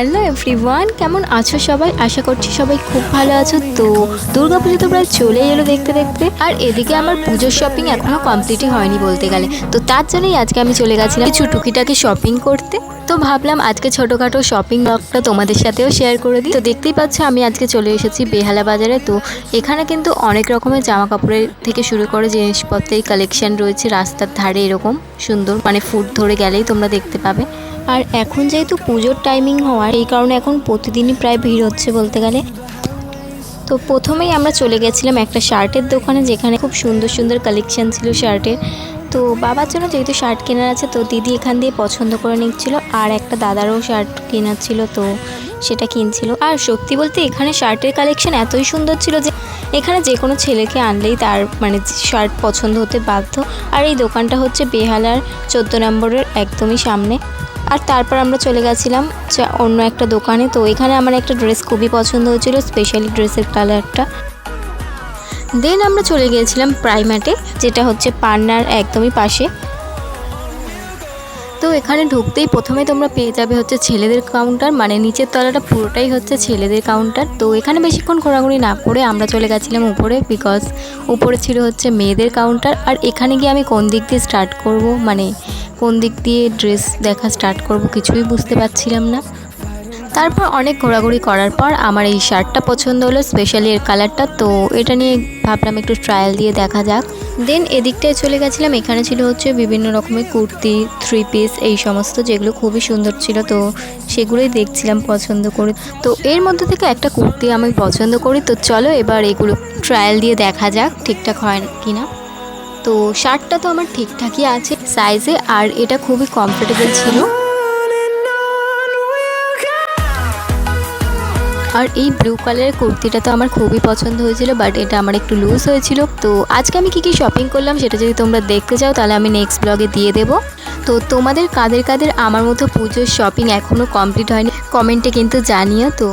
Everyone, কেমন আছো সবাই? আশা করছি সবাই খুব ভালো আছো। তো দুর্গাপুজো তো প্রায় চলে এলো দেখতে দেখতে। আর এদিকে আমার পুজোর শপিং এখনও কমপ্লিটই হয়নি বলতে গেলে। তো তার জন্যই আজকে আমি চলে গেছিলাম কিছু টুকিটাকে শপিং করতে। তো ভাবলাম আজকে ছোটোখাটো শপিং ব্লগটা তোমাদের সাথেও শেয়ার করে দিই। তো দেখতেই পাচ্ছ আমি আজকে চলে এসেছি বেহালা বাজারে। তো এখানে কিন্তু অনেক রকমের জামা কাপড়ের থেকে শুরু করে জিনিসপত্রের কালেকশন রয়েছে। রাস্তার ধারে এরকম। সুন্দর মানে ফুট ধরে গেলেই তোমরা দেখতে পাবে। আর এখন যেহেতু পুজোর টাইমিং হওয়ার, এই কারণে এখন প্রতিদিনই প্রায় ভিড় হচ্ছে বলতে গেলে। তো প্রথমেই আমরা চলে গেছিলাম একটা শার্টের দোকানে, যেখানে খুব সুন্দর সুন্দর কালেকশান ছিল শার্টের। তো বাবার জন্য যেহেতু শার্ট কেনার আছে, তো দিদি এখান দিয়ে পছন্দ করে নিচ্ছিল, আর একটা দাদারও শার্ট কেনার ছিল, তো সেটা কিনছিল। আর সত্যি বলতে এখানে শার্টের কালেকশন এতই সুন্দর ছিল যে এখানে যে কোনো ছেলেকে আনলেই তার মানে শার্ট পছন্দ হতে বাধ্য। আর এই দোকানটা হচ্ছে বেহালার চোদ্দ নম্বরের একদমই সামনে। আর তারপর আমরা চলে গেছিলাম অন্য একটা দোকানে। তো এখানে আমার একটা ড্রেস খুবই পছন্দ হয়েছিল স্পেশালি ড্রেসের কালারটা দেন আমরা চলে গিয়েছিলাম প্রাইমাটে যেটা হচ্ছে পান্নার একদমই পাশে। তো এখানে ঢুকতেই প্রথমে তোমরা পেয়ে যাবে হচ্ছে ছেলেদের কাউন্টার মানে নিচের তলাটা পুরোটাই হচ্ছে ছেলেদের কাউন্টার তো এখানে বেশিক্ষণ ঘোরাঘুরি না করে আমরা চলে গেছিলাম উপরে বিকজ উপরে ছিল হচ্ছে মেয়েদের কাউন্টার আর এখানে গিয়ে আমি কোন দিক দিয়ে স্টার্ট করব? মানে কোন দিক দিয়ে ড্রেস দেখা স্টার্ট করব কিছুই বুঝতে পারছিলাম না। তারপর অনেক ঘোরাঘুরি করার পর আমার এই শার্টটা পছন্দ হলো স্পেশালি এর কালারটা তো এটা নিয়ে ভাবলাম একটু ট্রায়াল দিয়ে দেখা যাক। দেন এদিকটায় চলে গেছিলাম, এখানে ছিল হচ্ছে বিভিন্ন রকমের কুর্তি থ্রি পিস এই সমস্ত যেগুলো খুবই সুন্দর ছিল। তো সেগুলোই দেখছিলাম পছন্দ করে। তো এর মধ্যে থেকে একটা কুর্তি আমি পছন্দ করি। তো চলো এবার এগুলো ট্রায়াল দিয়ে দেখা যাক ঠিকঠাক হয় কি না তো শার্টটা তো আমার ঠিকঠাকই আছে সাইজে আর এটা খুবই কমফোর্টেবল ছিল। আর এই ব্লু কালারের কুর্তিটা তো আমার খুবই পছন্দ হয়েছিল বাট এটা আমার একটু লুজ হয়েছিল। তো আজকে আমি কি কি শপিং করলাম সেটা যদি তোমরা দেখতে চাও, তাহলে আমি নেক্সট ব্লগে দিয়ে দেব। তো তোমাদের কাদের কাদের আমার মতো পুজোর শপিং এখনও কমপ্লিট হয়নি কমেন্টে কিন্তু জানিও তো।